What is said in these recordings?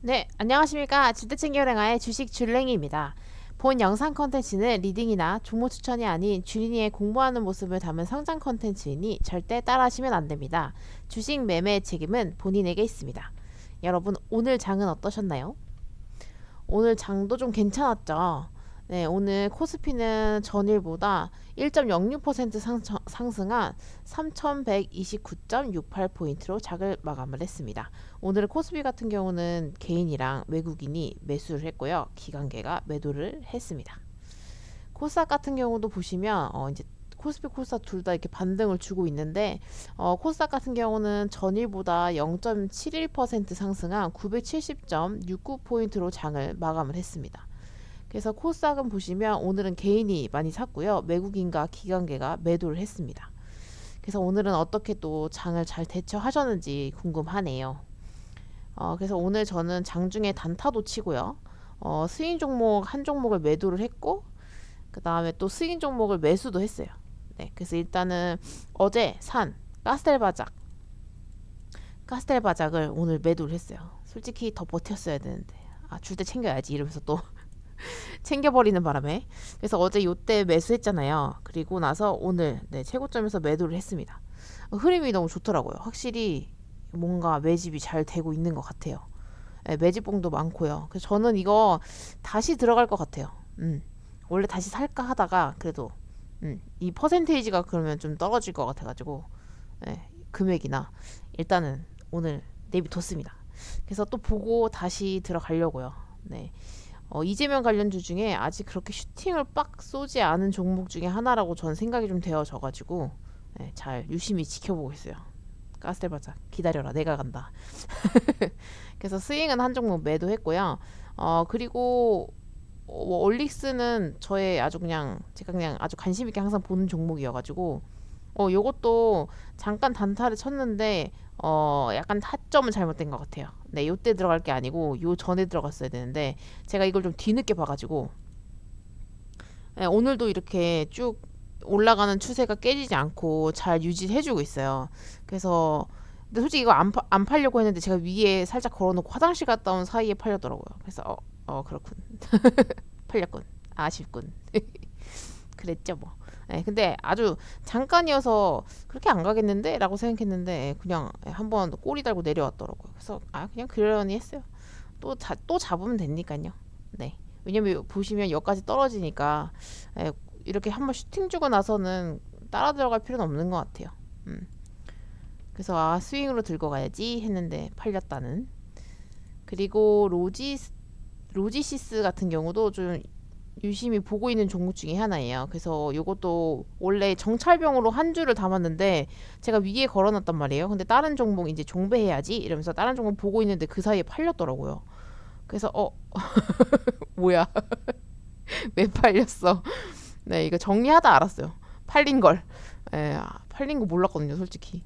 네, 안녕하십니까. 주택챙겨랭아의 주식 줄랭이입니다. 본 영상 컨텐츠는 리딩이나 종목 추천이 아닌 주린이의 공부하는 모습을 담은 성장 컨텐츠이니 절대 따라하시면 안 됩니다. 주식 매매 책임은 본인에게 있습니다. 여러분, 오늘 장은 어떠셨나요? 오늘 장도 좀 괜찮았죠? 네, 오늘 코스피는 전일보다 1.06% 상, 상승한 3129.68포인트로 작을 마감을 했습니다. 오늘 코스피 같은 경우는 개인이랑 외국인이 매수를 했고요. 기관계가 매도를 했습니다. 코스닥 같은 경우도 보시면 어 이제 코스피 코스닥 둘 다 이렇게 반등을 주고 있는데 어 코스닥 같은 경우는 전일보다 0.71% 상승한 970.69포인트로 장을 마감을 했습니다. 그래서 코스닥은 보시면 오늘은 개인이 많이 샀고요. 외국인과 기관계가 매도를 했습니다. 그래서 오늘은 어떻게 또 장을 잘 대처하셨는지 궁금하네요. 어, 그래서 오늘 저는 장중에 단타도 치고요. 어, 스윙 종목 한 종목을 매도를 했고 그 다음에 또 스윙 종목을 매수도 했어요. 네, 그래서 일단은 어제 산 가스텔 바작 가스텔 바작을 오늘 매도를 했어요. 솔직히 더 버텼어야 되는데 아 줄 때 챙겨야지 이러면서 또 챙겨버리는 바람에 그래서 어제 요때 매수했잖아요. 그리고 나서 오늘 네, 최고점에서 매도를 했습니다. 흐름이 너무 좋더라고요. 확실히 뭔가 매집이 잘 되고 있는 것 같아요. 네, 매집봉도 많고요. 그래서 저는 이거 다시 들어갈 것 같아요. 음, 원래 다시 살까 하다가 그래도 음, 이 퍼센테이지가 그러면 좀 떨어질 것 같아가지고 네, 금액이나 일단은 오늘 내비뒀습니다. 그래서 또 보고 다시 들어가려고요. 네. 어, 이재명 관련주 중에 아직 그렇게 슈팅을 빡 쏘지 않은 종목 중에 하나라고 전 생각이 좀 되어져가지고 네, 잘 유심히 지켜보고 있어요. 가스텔바자 기다려라 내가 간다. 그래서 스윙은 한 종목 매도했고요. 어 그리고 어, 올릭스는 저의 아주 그냥 제가 그냥 아주 관심 있게 항상 보는 종목이어가지고 어 요것도 잠깐 단타를 쳤는데 어 약간 타점은 잘못된 것 같아요. 네, 요때 들어갈 게 아니고 요 전에 들어갔어야 되는데 제가 이걸 좀 뒤늦게 봐가지고 네, 오늘도 이렇게 쭉 올라가는 추세가 깨지지 않고 잘 유지해주고 있어요. 그래서 근데 솔직히 이거 안, 파, 안 팔려고 했는데 제가 위에 살짝 걸어놓고 화장실 갔다 온 사이에 팔렸더라고요. 그래서 어, 어 그렇군. 팔렸군. 아쉽군. 그랬죠 뭐. 네, 근데 아주 잠깐이어서 그렇게 안 가겠는데? 라고 생각했는데 그냥 한번 꼬리 달고 내려왔더라고요. 그래서 아 그냥 그러려니 했어요. 또, 자, 또 잡으면 되니까요. 네. 왜냐면 보시면 여기까지 떨어지니까 예, 이렇게 한번 슈팅 주고 나서는 따라 들어갈 필요는 없는 것 같아요. 음. 그래서 아 스윙으로 들고 가야지 했는데 팔렸다는. 그리고 로지 로지시스 같은 경우도 좀 유심히 보고 있는 종목 중에 하나예요. 그래서 이것도 원래 정찰병으로 한 줄을 담았는데 제가 위에 걸어놨단 말이에요. 근데 다른 종목 이제 종배해야지 이러면서 다른 종목 보고 있는데 그 사이에 팔렸더라고요. 그래서 어 뭐야 왜 팔렸어? 네 이거 정리하다 알았어요. 팔린 걸. 에, 아, 팔린 거 몰랐거든요, 솔직히.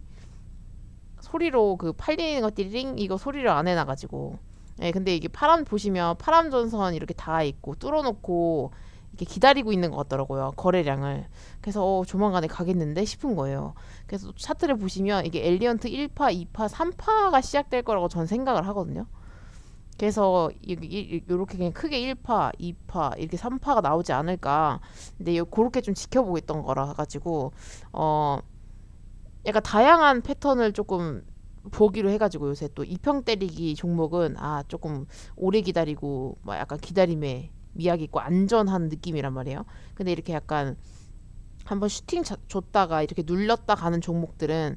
소리로 그 팔리는 거 띠링 이거 소리를 안 해놔가지고. 예, 근데 이게 파람 보시면 파람 전선 이렇게 다 있고 뚫어놓고 이렇게 기다리고 있는 것 같더라고요 거래량을. 그래서 어, 조만간에 가겠는데 싶은 거예요. 그래서 차트를 보시면 이게 엘리언트 1파 2파 3파가 시작될 거라고 전 생각을 하거든요. 그래서 이렇게 그냥 크게 1파 2파 이렇게 3파가 나오지 않을까. 근데 그렇게 좀 지켜보고 있던 거라 가지고 어 약간 다양한 패턴을 조금 보기로 해가지고 요새 또 이평 때리기 종목은 아 조금 오래 기다리고 막 약간 기다림에 미약 있고 안전한 느낌이란 말이에요. 근데 이렇게 약간 한번 슈팅 줬다가 이렇게 눌렸다 가는 종목들은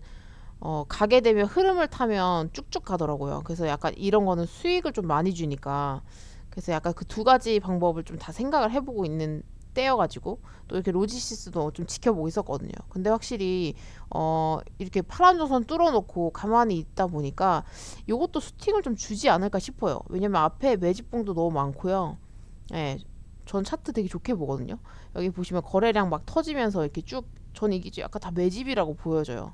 어 가게 되면 흐름을 타면 쭉쭉 가더라고요. 그래서 약간 이런 거는 수익을 좀 많이 주니까 그래서 약간 그 두 가지 방법을 좀 다 생각을 해보고 있는 떼어가지고 또 이렇게 로지시스도 좀 지켜보고 있었거든요. 근데 확실히 어 이렇게 파란 조선 뚫어놓고 가만히 있다 보니까 이것도 수팅을 좀 주지 않을까 싶어요. 왜냐면 앞에 매집봉도 너무 많고요. 예, 전 차트 되게 좋게 보거든요. 여기 보시면 거래량 막 터지면서 이렇게 쭉, 전 이게 약간 다 매집이라고 보여져요.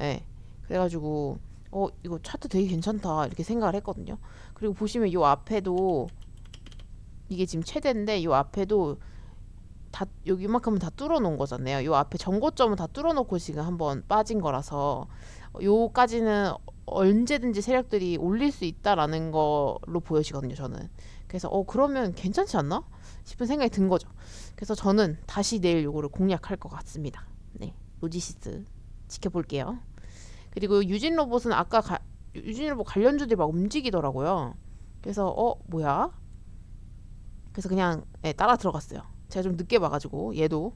예, 그래가지고 어 이거 차트 되게 괜찮다 이렇게 생각을 했거든요. 그리고 보시면 이 앞에도 이게 지금 최대인데 이 앞에도 다 여기만큼은 다 뚫어 놓은 거잖아요. 요 앞에 전고점은 다 뚫어 놓고 지금 한번 빠진 거라서 요까지는 언제든지 세력들이 올릴 수 있다라는 걸로 보여지거든요. 저는 그래서 어 그러면 괜찮지 않나 싶은 생각이 든 거죠. 그래서 저는 다시 내일 요거를 공략할 것 같습니다. 네, 로지시스 지켜볼게요. 그리고 유진 로봇은 아까 가, 유진 로봇 관련주들이 막 움직이더라고요. 그래서 어 뭐야? 그래서 그냥 예, 따라 들어갔어요. 제가 좀 늦게 봐가지고 얘도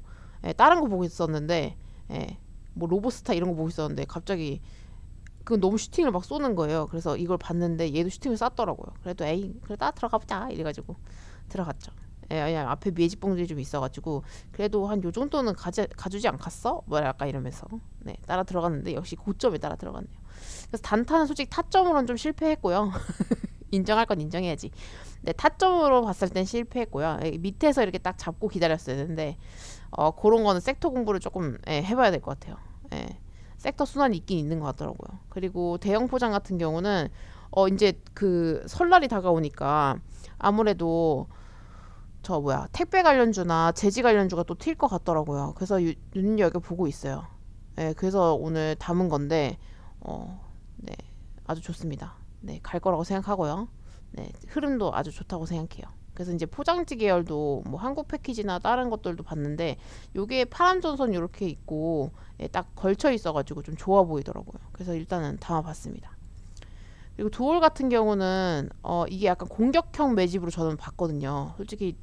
예, 다른 거 보고 있었는데 예, 뭐 로보스타 이런 거 보고 있었는데 갑자기 그건 너무 슈팅을 막 쏘는 거예요. 그래서 이걸 봤는데 얘도 슈팅을 쐈더라고요. 그래도 에이 그래 따라 들어가 보자 이래가지고 들어갔죠. 예, 왜냐면 앞에 매직봉들이 좀 있어가지고 그래도 한 요 정도는 가지, 가주지 않겠어? 뭐 약간 이러면서 네 따라 들어갔는데 역시 고점에 따라 들어갔네요. 그래서 단타는 솔직히 타점으로는 좀 실패했고요. 인정할 건 인정해야지. 네, 타점으로 봤을 땐 실패했고요. 예, 밑에서 이렇게 딱 잡고 기다렸어야 되는데 어, 그런 거는 섹터 공부를 조금 예, 해봐야 될 것 같아요. 예. 섹터 순환이 있긴 있는 것 같더라고요. 그리고 대형 포장 같은 경우는 어 이제 그 설날이 다가오니까 아무래도 저 뭐야 택배 관련주나 제지 관련주가 또 튈 것 같더라고요. 그래서 유, 눈여겨 보고 있어요. 예, 그래서 오늘 담은 건데 어, 네, 아주 좋습니다. 네, 갈 거라고 생각하고요. 네, 흐름도 아주 좋다고 생각해요. 그래서 이제 포장지 계열도 뭐 한국 패키지나 다른 것들도 봤는데 요게 파란 전선 이렇게 있고 예, 딱 걸쳐 있어가지고 좀 좋아 보이더라고요. 그래서 일단은 담아봤습니다. 그리고 두올 같은 경우는 어 이게 약간 공격형 매집으로 저는 봤거든요. 솔직히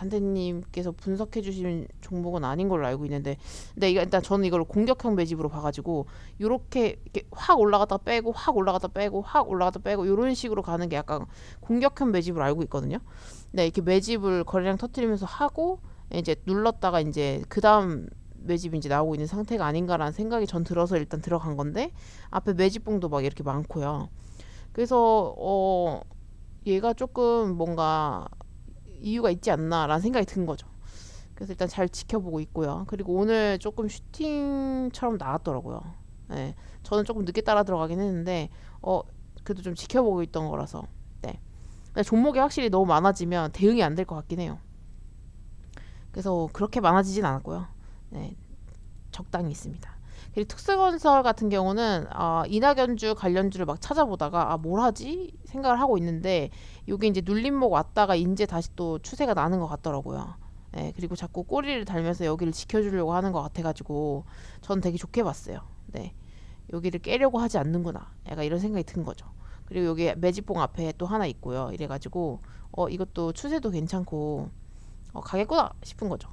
단테님께서 분석해 주신 종목은 아닌 걸로 알고 있는데 근데 이거 일단 저는 이걸 공격형 매집으로 봐가지고 요렇게 이렇게 확 올라갔다 빼고 확 올라갔다 빼고 확 올라갔다 빼고 요런 식으로 가는 게 약간 공격형 매집으로 알고 있거든요. 네 이렇게 매집을 거래량 터트리면서 하고 이제 눌렀다가 이제 그 다음 매집이 이제 나오고 있는 상태가 아닌가라는 생각이 전 들어서 일단 들어간 건데 앞에 매집봉도 막 이렇게 많고요. 그래서 어 얘가 조금 뭔가 이유가 있지 않나라는 생각이 든 거죠. 그래서 일단 잘 지켜보고 있고요. 그리고 오늘 조금 슈팅처럼 나왔더라고요. 네, 저는 조금 늦게 따라 들어가긴 했는데 어 그래도 좀 지켜보고 있던 거라서 네. 종목이 확실히 너무 많아지면 대응이 안 될 것 같긴 해요. 그래서 그렇게 많아지진 않았고요. 네, 적당히 있습니다. 특수건설 같은 경우는 아, 이낙연주 관련주를 막 찾아보다가 아, 뭘 하지 생각을 하고 있는데 요게 이제 눌림목 왔다가 이제 다시 또 추세가 나는 것 같더라고요. 네, 그리고 자꾸 꼬리를 달면서 여기를 지켜주려고 하는 것 같아가지고 저는 되게 좋게 봤어요. 네, 여기를 깨려고 하지 않는구나. 약간 이런 생각이 든 거죠. 그리고 여기 매직봉 앞에 또 하나 있고요. 이래가지고 어 이것도 추세도 괜찮고 어, 가겠구나 싶은 거죠.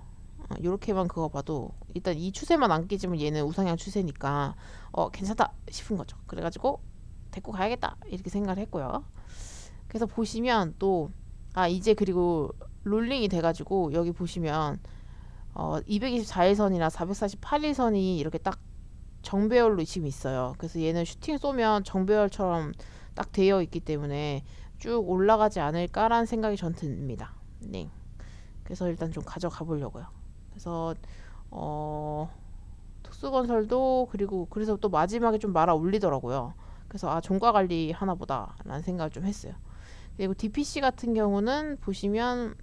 이렇게만 어, 그거 봐도 일단 이 추세만 안 깨지면 얘는 우상향 추세니까 어 괜찮다 싶은 거죠. 그래가지고 데리고 가야겠다 이렇게 생각을 했고요. 그래서 보시면 또 아 이제 그리고 롤링이 돼가지고 여기 보시면 어 224일선이나 448일선이 이렇게 딱 정배열로 지금 있어요. 그래서 얘는 슈팅 쏘면 정배열처럼 딱 되어 있기 때문에 쭉 올라가지 않을까라는 생각이 전 듭니다. 네. 그래서 일단 좀 가져가 보려고요. 그래서 어 특수건설도 그리고 그래서 또 마지막에 좀 말아 올리더라고요. 그래서 아 종가 관리 하나 보다라는 생각을 좀 했어요. 그리고 DPC 같은 경우는 보시면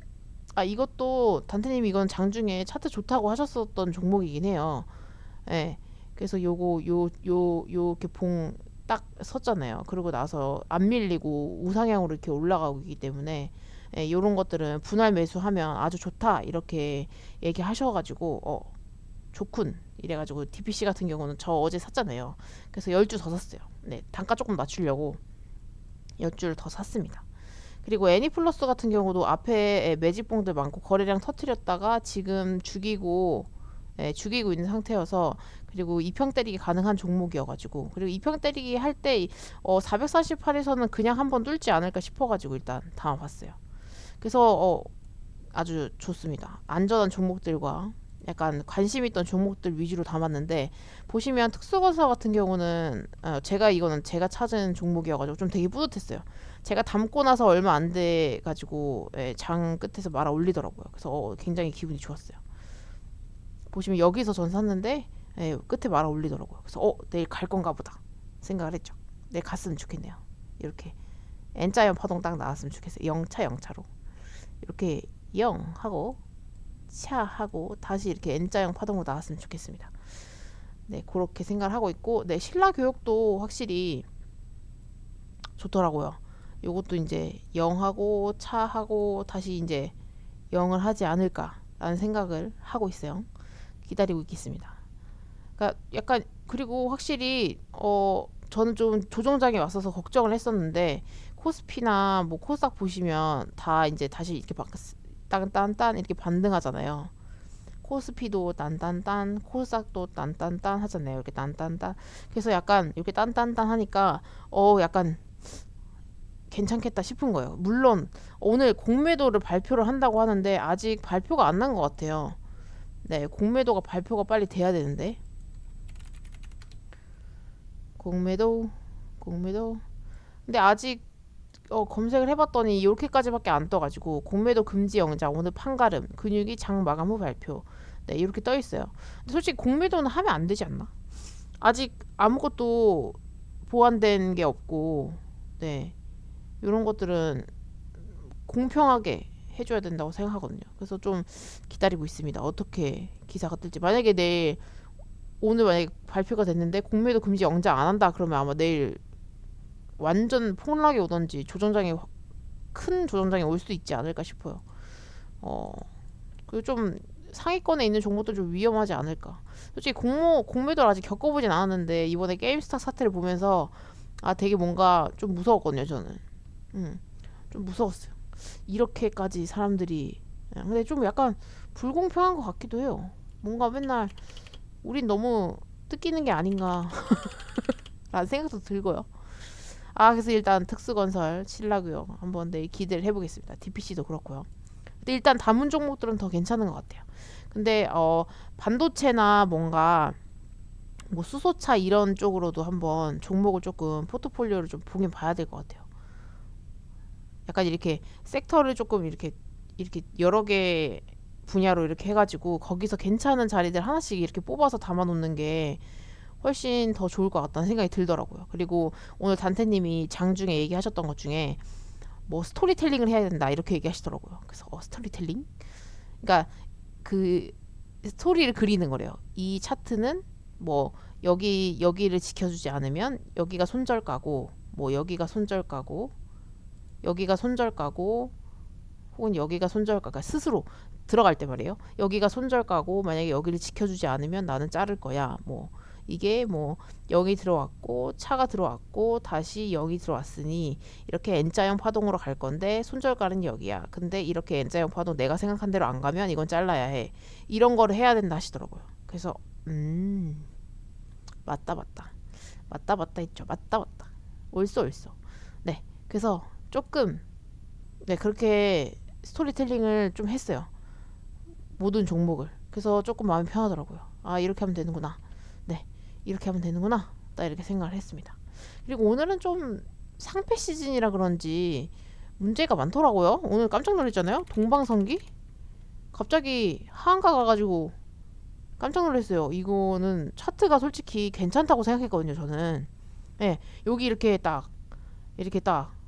아 이것도 단테님 이건 장중에 차트 좋다고 하셨었던 종목이긴 해요. 예. 네, 그래서 요거 요 요 요렇게 봉 딱 섰잖아요. 그러고 나서 안 밀리고 우상향으로 이렇게 올라가고 있기 때문에 예, 이런 것들은 분할 매수하면 아주 좋다 이렇게 얘기하셔가지고 어 좋군 이래가지고 DPC 같은 경우는 저 어제 샀잖아요. 그래서 열 주 더 샀어요. 네 단가 조금 낮추려고 열 주를 더 샀습니다. 그리고 애니플러스 같은 경우도 앞에 매집봉들 많고 거래량 터트렸다가 지금 죽이고 예, 죽이고 있는 상태여서 그리고 이평 때리기 가능한 종목이어가지고 그리고 이평 때리기 할 때 어, 448에서는 그냥 한번 뚫지 않을까 싶어가지고 일단 담아봤어요. 그래서 어, 아주 좋습니다. 안전한 종목들과 약간 관심 있던 종목들 위주로 담았는데 보시면 특수건설 같은 경우는 어, 제가 이거는 제가 찾은 종목이어가지고 좀 되게 뿌듯했어요. 제가 담고 나서 얼마 안 돼 가지고 예, 장 끝에서 말아 올리더라고요. 그래서 어, 굉장히 기분이 좋았어요. 보시면 여기서 전 샀는데 예, 끝에 말아 올리더라고요. 그래서 어 내일 갈 건가 보다 생각을 했죠. 내일 갔으면 좋겠네요. 이렇게 N자형 파동 딱 나왔으면 좋겠어요. 영차 영차로. 이렇게 0 하고 차 하고 다시 이렇게 N자형 파동으로 나왔으면 좋겠습니다. 네, 그렇게 생각을 하고 있고, 네, 신라 교육도 확실히 좋더라고요. 요것도 이제 영하고 차하고 다시 이제 영을 하지 않을까라는 생각을 하고 있어요. 기다리고 있겠습니다. 그러니까 약간 그리고 확실히 어 저는 좀 조정장애 왔어서 걱정을 했었는데 코스피나 뭐 코스닥 보시면 다 이제 다시 이렇게 막 딴딴딴 이렇게 반등하잖아요. 코스피도 딴딴딴, 코스닥도 딴딴딴 하잖아요. 이렇게 딴딴딴. 그래서 약간 이렇게 딴딴딴 하니까 어 약간 괜찮겠다 싶은 거예요. 물론 오늘 공매도를 발표를 한다고 하는데 아직 발표가 안 난 것 같아요. 네, 공매도가 발표가 빨리 돼야 되는데. 공매도, 공매도. 근데 아직 어, 검색을 해봤더니 이렇게까지밖에 안 떠가지고 공매도 금지 영장 오늘 판가름 근육이 장 마감 후 발표 네 이렇게 떠 있어요. 근데 솔직히 공매도는 하면 안 되지 않나? 아직 아무것도 보완된 게 없고 네 이런 것들은 공평하게 해줘야 된다고 생각하거든요. 그래서 좀 기다리고 있습니다. 어떻게 기사가 뜰지. 만약에 내일 오늘 만약에 발표가 됐는데 공매도 금지 영장 안 한다 그러면 아마 내일 완전 폭락이 오던지 조정장이 큰 조정장이 올 수도 있지 않을까 싶어요. 어, 그리고 좀 상위권에 있는 종목도 좀 위험하지 않을까. 솔직히 공모 공매도를 아직 겪어보진 않았는데 이번에 게임스타 사태를 보면서 아 되게 뭔가 좀 무서웠거든요 저는. 음, 좀 무서웠어요. 이렇게까지 사람들이 예, 근데 좀 약간 불공평한 것 같기도 해요. 뭔가 맨날 우린 너무 뜯기는 게 아닌가 라는 생각도 들고요. 아 그래서 일단 특수건설 신라고요. 한번 내일 기대를 해보겠습니다. DPC도 그렇고요. 근데 일단 다문 종목들은 더 괜찮은 것 같아요. 근데 어 반도체나 뭔가 뭐 수소차 이런 쪽으로도 한번 종목을 조금 포트폴리오를 좀 보긴 봐야 될 것 같아요. 약간 이렇게 섹터를 조금 이렇게 이렇게 여러 개 분야로 이렇게 해가지고 거기서 괜찮은 자리들 하나씩 이렇게 뽑아서 담아놓는 게 훨씬 더 좋을 것 같다는 생각이 들더라고요. 그리고 오늘 단테님이 장중에 얘기하셨던 것 중에 뭐 스토리텔링을 해야 된다 이렇게 얘기하시더라고요. 그래서 어, 스토리텔링? 그러니까 그 스토리를 그리는 거래요. 이 차트는 뭐 여기 여기를 지켜주지 않으면 여기가 손절가고 뭐 여기가 손절가고 여기가 손절가고 혹은 여기가 손절가가 스스로 들어갈 때 말이에요. 여기가 손절가고 만약에 여기를 지켜주지 않으면 나는 자를 거야. 뭐 이게 뭐 여기 들어왔고 차가 들어왔고 다시 여기 들어왔으니 이렇게 N자형 파동으로 갈 건데 손절가는 여기야. 근데 이렇게 N자형 파동 내가 생각한 대로 안 가면 이건 잘라야 해. 이런 거를 해야 된다 하시더라고요. 그래서 음 맞다 맞다 맞다 맞다 있죠. 맞다 맞다 옳소 옳소. 네 그래서 조금 네 그렇게 스토리텔링을 좀 했어요. 모든 종목을. 그래서 조금 마음이 편하더라고요. 아 이렇게 하면 되는구나. 네 이렇게 하면 되는구나. 딱 이렇게 생각을 했습니다. 그리고 오늘은 좀 상패 시즌이라 그런지 문제가 많더라고요. 오늘 깜짝 놀랐잖아요. 동방성기 갑자기 하한가 가가지고 깜짝 놀랐어요. 이거는 차트가 솔직히 괜찮다고 생각했거든요. 저는 네, 여기 이렇게 딱 이렇게 딱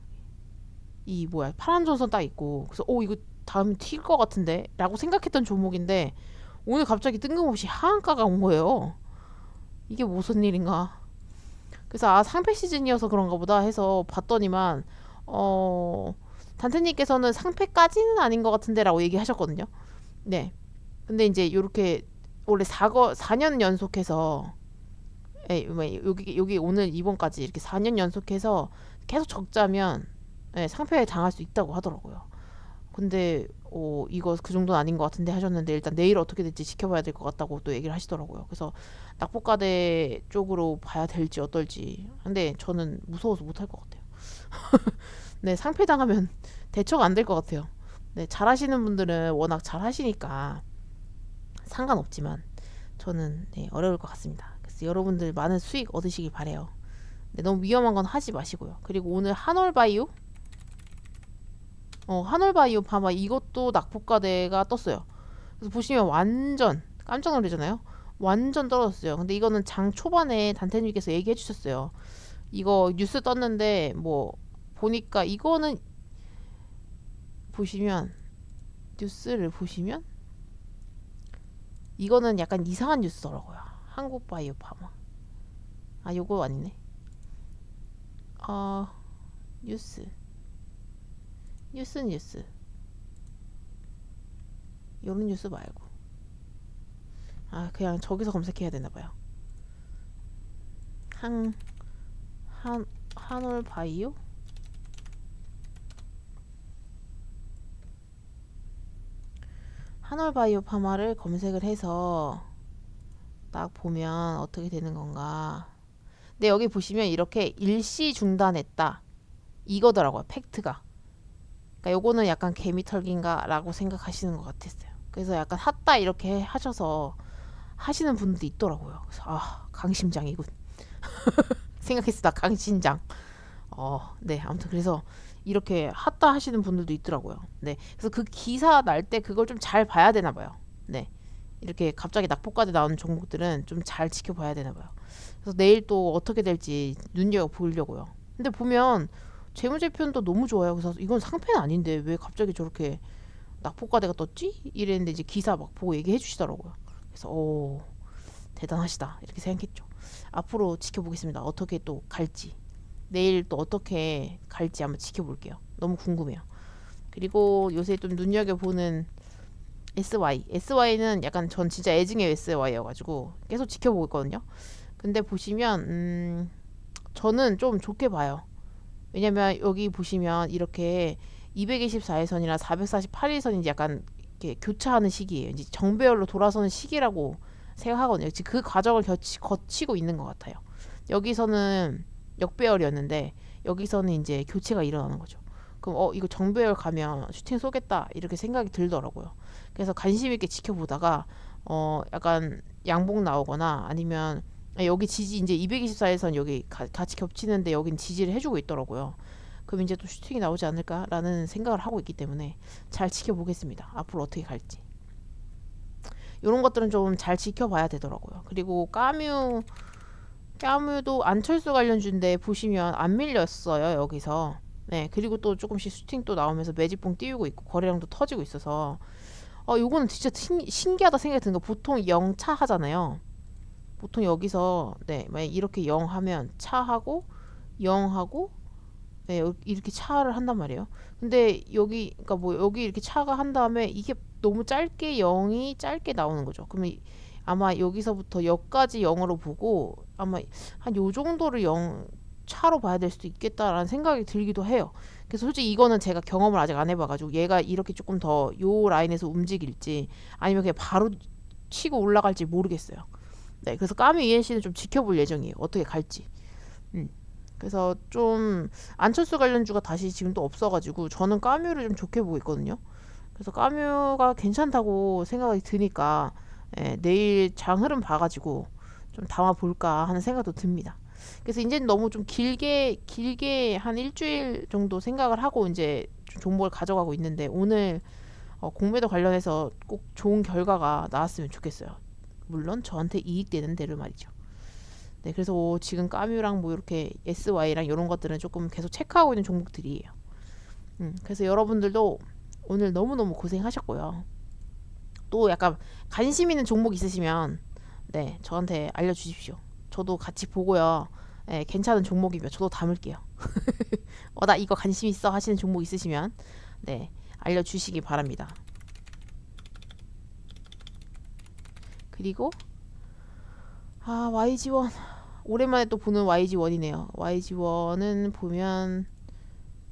이 뭐야 파란 전선 딱 있고 그래서 오 이거 다음에 튈 것 같은데 라고 생각했던 종목인데 오늘 갑자기 뜬금없이 하한가가 온 거예요. 이게 무슨 일인가. 그래서 아 상패 시즌이어서 그런가 보다 해서 봤더니만 어 단테님께서는 상패까지는 아닌 것 같은데라고 얘기하셨거든요. 네. 근데 이제 요렇게 원래 4거 4년 연속해서 예, 뭐 여기 여기 오늘 이번까지 이렇게 4년 연속해서 계속 적자면 예, 상패에 당할 수 있다고 하더라고요. 근데 어, 이거 그 정도는 아닌 것 같은데 하셨는데 일단 내일 어떻게 될지 지켜봐야 될 것 같다고 또 얘기를 하시더라고요. 그래서 낙폭과대 쪽으로 봐야 될지 어떨지. 근데 저는 무서워서 못할 것 같아요. 네, 상패 당하면 대처가 안 될 것 같아요. 네, 잘 하시는 분들은 워낙 잘 하시니까 상관없지만 저는 네, 어려울 것 같습니다. 그래서 여러분들 많은 수익 얻으시길 바래요. 네, 너무 위험한 건 하지 마시고요. 그리고 오늘 한올바이오 어, 한올바이오 봐봐 이것도 낙폭과대가 떴어요. 그래서 보시면 완전 깜짝 놀라잖아요. 완전 떨어졌어요. 근데 이거는 장 초반에 단테님께서 얘기해 주셨어요. 이거 뉴스 떴는데 뭐 보니까 이거는 보시면 뉴스를 보시면 이거는 약간 이상한 뉴스더라고요. 한국 바이오 파마. 아, 요거 아니네. 어, 뉴스. 뉴스 뉴스. 요런 뉴스 말고. 아, 그냥 저기서 검색해야 되나 봐요. 한, 한, 한올 바이오? 한올 바이오 파마를 검색을 해서 딱 보면 어떻게 되는 건가. 근데 여기 보시면 이렇게 일시 중단했다. 이거더라고요. 팩트가. 그러니까 요거는 약간 개미털기인가라고 생각하시는 것 같았어요. 그래서 약간 핫다 이렇게 하셔서 하시는 분들도 있더라고요. 그래서 아 강심장이군. 생각했어 나 강심장. 어, 네 아무튼 그래서 이렇게 핫다 하시는 분들도 있더라고요. 네, 그래서 그 기사 날 때 그걸 좀 잘 봐야 되나 봐요. 네, 이렇게 갑자기 낙폭까지 나오는 종목들은 좀 잘 지켜봐야 되나 봐요. 그래서 내일 또 어떻게 될지 눈여겨 보려고요. 근데 보면 재무제표도 너무 좋아요. 그래서 이건 상패는 아닌데 왜 갑자기 저렇게 낙폭과대가 떴지? 이랬는데 이제 기사 막 보고 얘기해 주시더라고요. 그래서 오 대단하시다 이렇게 생각했죠. 앞으로 지켜보겠습니다. 어떻게 또 갈지 내일 또 어떻게 갈지 한번 지켜볼게요. 너무 궁금해요. 그리고 요새 좀 눈여겨 보는 SY. SY는 약간 전 진짜 애증의 SY여가지고 계속 지켜보고 있거든요. 근데 보시면 음, 저는 좀 좋게 봐요. 왜냐면 여기 보시면 이렇게 224일선이나 448일선이 약간 이렇게 교차하는 시기예요. 이제 정배열로 돌아서는 시기라고 생각하거든요. 지금 그 과정을 거치, 거치고 있는 것 같아요. 여기서는 역배열이었는데 여기서는 이제 교체가 일어나는 거죠. 그럼 어 이거 정배열 가면 슈팅 쏘겠다 이렇게 생각이 들더라고요. 그래서 관심 있게 지켜보다가 어 약간 양봉 나오거나 아니면 여기 지지 이제 224일선 여기 가, 같이 겹치는데 여긴 지지를 해주고 있더라고요. 그럼 이제 또 슈팅이 나오지 않을까라는 생각을 하고 있기 때문에 잘 지켜보겠습니다. 앞으로 어떻게 갈지. 이런 것들은 좀 잘 지켜봐야 되더라고요. 그리고 까뮤 까뮤도 안철수 관련주인데 보시면 안 밀렸어요 여기서. 네 그리고 또 조금씩 슈팅 또 나오면서 매집봉 띄우고 있고 거래량도 터지고 있어서 어 요거는 진짜 신, 신기하다 생각이 드는 거 보통 0차 하잖아요. 보통 여기서 네 이렇게 0 하면 차하고 0 하고 네 이렇게 차를 한단 말이에요. 근데 여기 그러니까 뭐 여기 이렇게 차가 한 다음에 이게 너무 짧게 0이 짧게 나오는 거죠. 그러면 아마 여기서부터 여기까지 0으로 보고 아마 한 요 정도를 0 차로 봐야 될 수도 있겠다라는 생각이 들기도 해요. 그래서 솔직히 이거는 제가 경험을 아직 안 해봐가지고 얘가 이렇게 조금 더 요 라인에서 움직일지 아니면 그냥 바로 치고 올라갈지 모르겠어요. 네, 그래서 까미 ENC는 좀 지켜볼 예정이에요. 어떻게 갈지. 음. 그래서 좀 안철수 관련주가 다시 지금 또 없어가지고 저는 까뮤를 좀 좋게 보고 있거든요. 그래서 까뮤가 괜찮다고 생각이 드니까 예, 내일 장 흐름 봐가지고 좀 담아 볼까 하는 생각도 듭니다. 그래서 이제 너무 좀 길게 길게 한 일주일 정도 생각을 하고 이제 좀 종목을 가져가고 있는데 오늘 어, 공매도 관련해서 꼭 좋은 결과가 나왔으면 좋겠어요. 물론 저한테 이익되는 대로 말이죠. 네, 그래서 지금 까뮤랑 뭐 이렇게 SY랑 이런 것들은 조금 계속 체크하고 있는 종목들이에요. 음, 그래서 여러분들도 오늘 너무너무 고생하셨고요. 또 약간 관심 있는 종목 있으시면 네, 저한테 알려주십시오. 저도 같이 보고요. 네, 괜찮은 종목이면 저도 담을게요. 어, 나 이거 관심 있어 하시는 종목 있으시면 네, 알려주시기 바랍니다. 그리고 아 YG1 오랜만에 또 보는 YG1이네요. YG1은 보면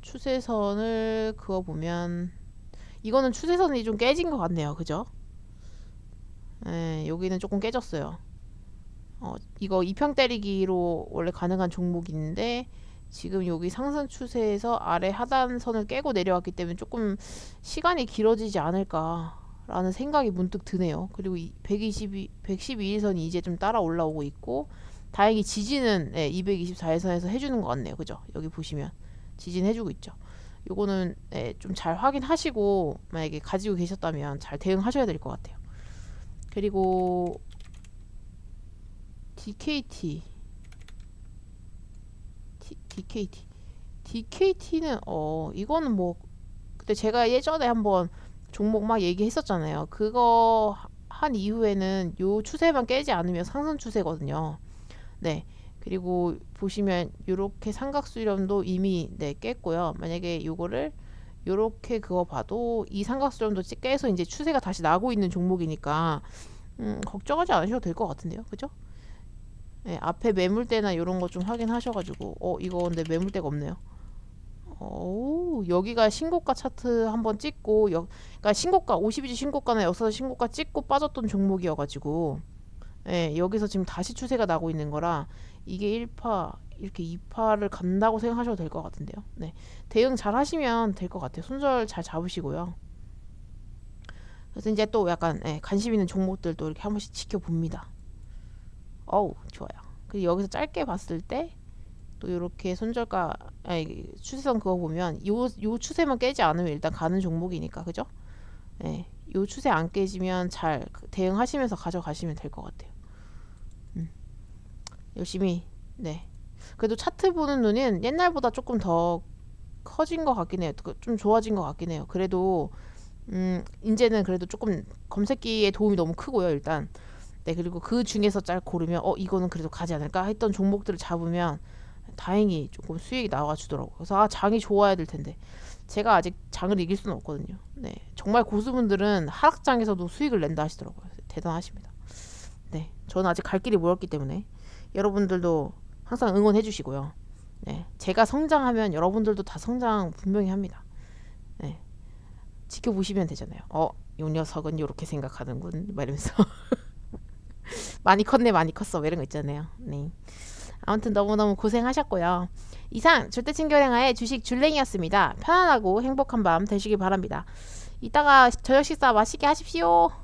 추세선을 그어 보면 이거는 추세선이 좀 깨진 것 같네요. 그죠? 네, 여기는 조금 깨졌어요. 어, 이거 이평 때리기로 원래 가능한 종목인데 지금 여기 상승 추세에서 아래 하단선을 깨고 내려왔기 때문에 조금 시간이 길어지지 않을까 라는 생각이 문득 드네요. 그리고 122, 112일선이 이제 좀 따라 올라오고 있고 다행히 지지는 네, 224일선에서 해주는 것 같네요. 그죠? 여기 보시면 지진 해주고 있죠. 요거는 네, 좀잘 확인하시고 만약에 가지고 계셨다면 잘 대응하셔야 될 것 같아요. 그리고 DKT DKT DKT는 어 이거는 뭐 그때 제가 예전에 한번 종목 막 얘기했었잖아요. 그거 한 이후에는 요 추세만 깨지 않으면 상승 추세거든요. 네. 그리고 보시면 요렇게 삼각수렴도 이미 네 깼고요. 만약에 요거를 요렇게 그거 봐도 이 삼각수렴도 찌- 깨서 이제 추세가 다시 나고 있는 종목이니까 음, 걱정하지 않으셔도 될 것 같은데요. 그죠? 네, 앞에 매물대나 요런 거 좀 확인하셔가지고 어 이거 근데 매물대가 없네요. 오 여기가 신고가 차트 한번 찍고 여, 그러니까 신고가 52주 신고가나 역사상 신고가 찍고 빠졌던 종목이어가지고 예, 여기서 지금 다시 추세가 나고 있는 거라 이게 1파 이렇게 2파를 간다고 생각하셔도 될 것 같은데요. 네. 대응 잘 하시면 될 것 같아요. 손절 잘 잡으시고요. 그래서 이제 또 약간 예, 관심 있는 종목들도 이렇게 한 번씩 지켜봅니다. 어우, 좋아요. 그리고 여기서 짧게 봤을 때 또 이렇게 손절가 아니 추세선 그거 보면 요 요 추세만 깨지 않으면 일단 가는 종목이니까 그죠? 예. 요 추세 안 깨지면 잘 대응하시면서 가져가시면 될 것 같아요. 음. 열심히 네. 그래도 차트 보는 눈은 옛날보다 조금 더 커진 것 같긴 해요. 그좀 좋아진 것 같긴 해요. 그래도 음 이제는 그래도 조금 검색기에 도움이 너무 크고요. 일단 네 그리고 그 중에서 잘 고르면 어 이거는 그래도 가지 않을까 했던 종목들을 잡으면 다행히 조금 수익이 나와 주더라고요. 그래서 아 장이 좋아야 될 텐데 제가 아직 장을 이길 수는 없거든요. 네 정말 고수분들은 하락장에서도 수익을 낸다 하시더라고요. 대단하십니다. 네 저는 아직 갈 길이 멀었기 때문에 여러분들도 항상 응원해 주시고요. 네 제가 성장하면 여러분들도 다 성장 분명히 합니다. 네 지켜보시면 되잖아요. 어, 이 녀석은 이렇게 생각하는군. 막 이러면서 많이 컸네, 많이 컸어. 뭐 이런 거 있잖아요. 네. 아무튼 너무너무 고생하셨고요. 이상 절대친 결행아의 주식 줄랭이였습니다. 편안하고 행복한 밤 되시길 바랍니다. 이따가 저녁 식사 맛있게 하십시오.